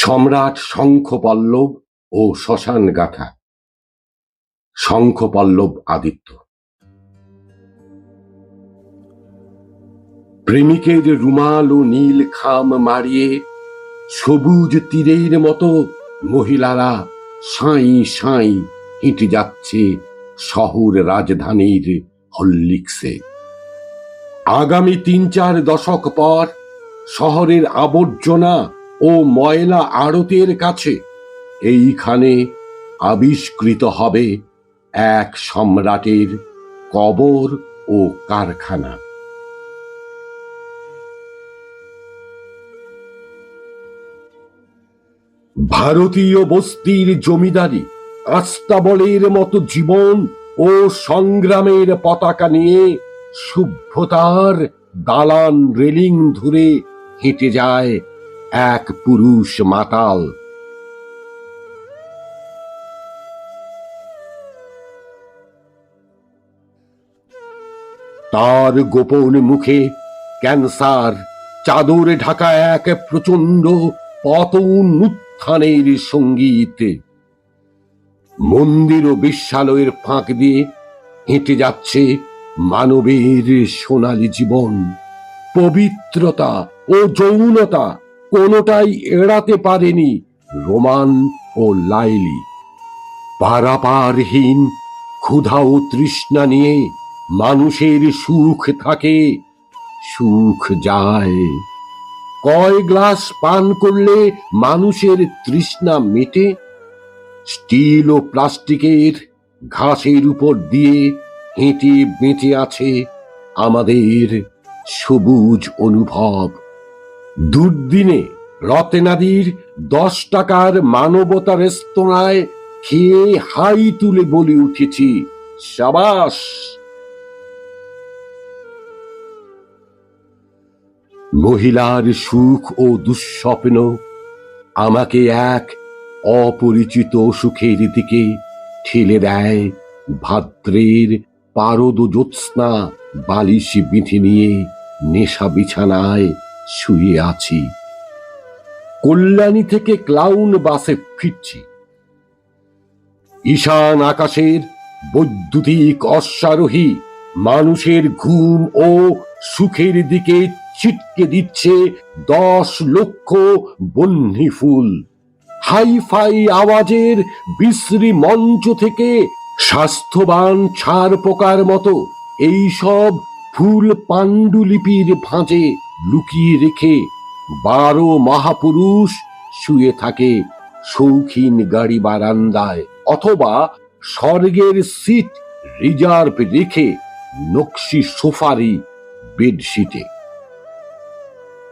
সম্রাট শঙ্খপল্লব ও শ্মশান গাথা শঙ্খপল্লব আদিত্য। প্রেমিকের রুমাল ও নীল খাম মারিয়ে সবুজ তীরের মতো মহিলারা সাঁই সাঁই হেঁটে যাচ্ছে শহর রাজধানীর হল্লিক্সে। আগামী তিন চার দশক পর শহরের আবর্জনা ও ময়লা আড়তের কাছে, এইখানে আবিষ্কৃত হবে এক সম্রাটের কবর ও কারখানা। ভারতীয় বস্তির জমিদারি আস্তাবলের মতো জীবন ও সংগ্রামের পতাকা নিয়ে সভ্যতার দালান রেলিং ধরে হেঁটে যায় এক পুরুষ মাতাল। তার গোপন মুখে ক্যান্সার, চাদরে ঢাকা এক প্রচণ্ড পতন উত্থানের সংগীত। মন্দির ও বিশ্বালয়ের ফাঁক দিয়ে হেঁটে যাচ্ছে মানবের সোনালী জীবন। পবিত্রতা ও যৌনতা কোনোটাই এড়াতে পারেনি রোমান ও লাইলি। পারাপারহীন, ক্ষুধা ও তৃষ্ণা নিয়ে মানুষের সুখ থাকে, সুখ যায়। কয় গ্লাস পান করলে মানুষের তৃষ্ণা মেটে, স্টিল ও প্লাস্টিকের ঘাসের উপর দিয়ে হেঁটে বেঁচে আছে আমাদের সবুজ অনুভব। দুর্দিনে রতেনাদির দশ টাকার মানবতা রেস্তোরাঁয় খেয়ে হাই তুলে বলে উঠেছি, সাবাস! মহিলার সুখ ও দুঃস্বপ্ন আমাকে এক অপরিচিত সুখের দিকে ঠেলে দেয়, ভাদ্রের পারদ জ্যোৎস্না বালিশ বিঁধে নিয়ে নেশা বিছানায় শুয়ে আছি। কল্যাণী থেকে ক্লাউন বাসে ফিরছি। ঈশান আকাশের বৈদ্যুতিক অশ্বারোহী মানুষের ঘুম ও সুখের দিকে ছিটকে দিচ্ছে দশ লক্ষ বহ্নি ফুল। হাই ফাই আওয়াজের বিশ্রী মঞ্চ থেকে স্বাস্থ্যবান ছাড় পোকার মতো এইসব ফুল পাণ্ডুলিপির ভাঁজে লুকিয়ে রেখে বারো মহাপুরুষ শুয়ে থাকে শৌখিন গাড়ি বারান্দায় অথবা স্বর্গের সিট রিজার্ভ রেখে নকশি সোফারি বেডশিটে।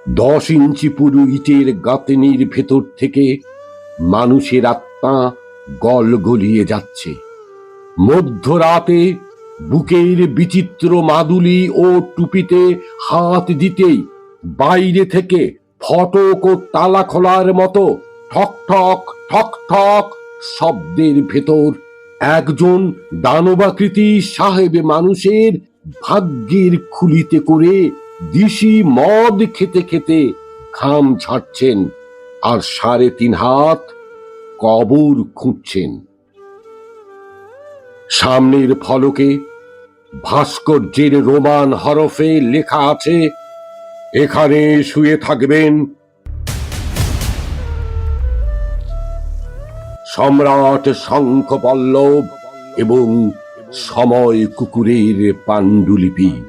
দশ ইঞ্চি পুরু ইটের গাঁথনির ভেতর থেকে মানুষের আত্মা গল গলিয়ে যাচ্ছে। মধ্যরাতে বুকের বিচিত্র মাদুলি ও টুপিতে হাত দিতেই বাইরে থেকে ফটক ও তালা খোলার মতো ঠক ঠক ঠক ঠক শব্দের ভেতর একজন দানবাকৃতি সাহেব মানুষের ভাগ্যের খুলিতে করে দিশি মদ খেতে খেতে খাম ছাড়ছেন আর সাড়ে তিন হাত কবর খুঁজছেন। সামনের ফলকে ভাস্কর্যের রোমান হরফে লেখা আছে এখানে শুয়ে থাকবেন। সম্রাট শঙ্খ পল্লব এবং সময় কুকুরের পাণ্ডুলিপি।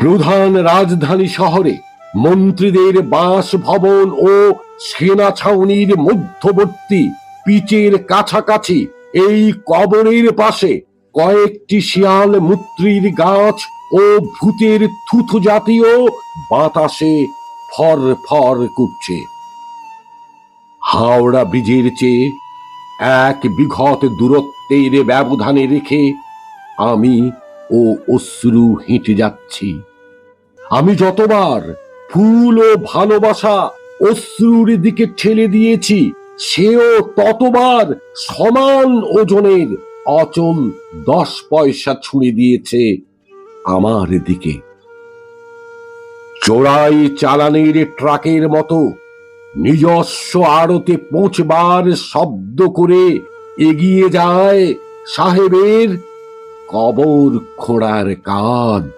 প্রধান রাজধানী শহরে মন্ত্রীদের বাসভবন ও সেনা ছাউনির মধ্যবর্তী পিচের কাছাকাছি এই কবরের পাশে কয়েকটি শিয়াল মূত্রির গাছ ও ভূতের থুথু জাতীয় বাতাসে ফর ফর করছে। হাওড়া ব্রিজের চেয়ে এক বিঘত দূরত্বের ব্যবধানে রেখে আমি ও অশ্রু হেঁটে যাচ্ছি। আমি যতবার ফুল ও ভালোবাসা অশ্রুর দিকে ঠেলে দিয়েছি, সেও ততবার সমান ওজনের অচল দশ পয়সা ছুঁড়ে দিয়েছে আমার দিকে। চোরাই চালানের ট্রাকের মতো নিজস্ব আড়তে পৌঁছবার শব্দ করে এগিয়ে যায় সাহেবের কবর খোঁড়ার কাজ।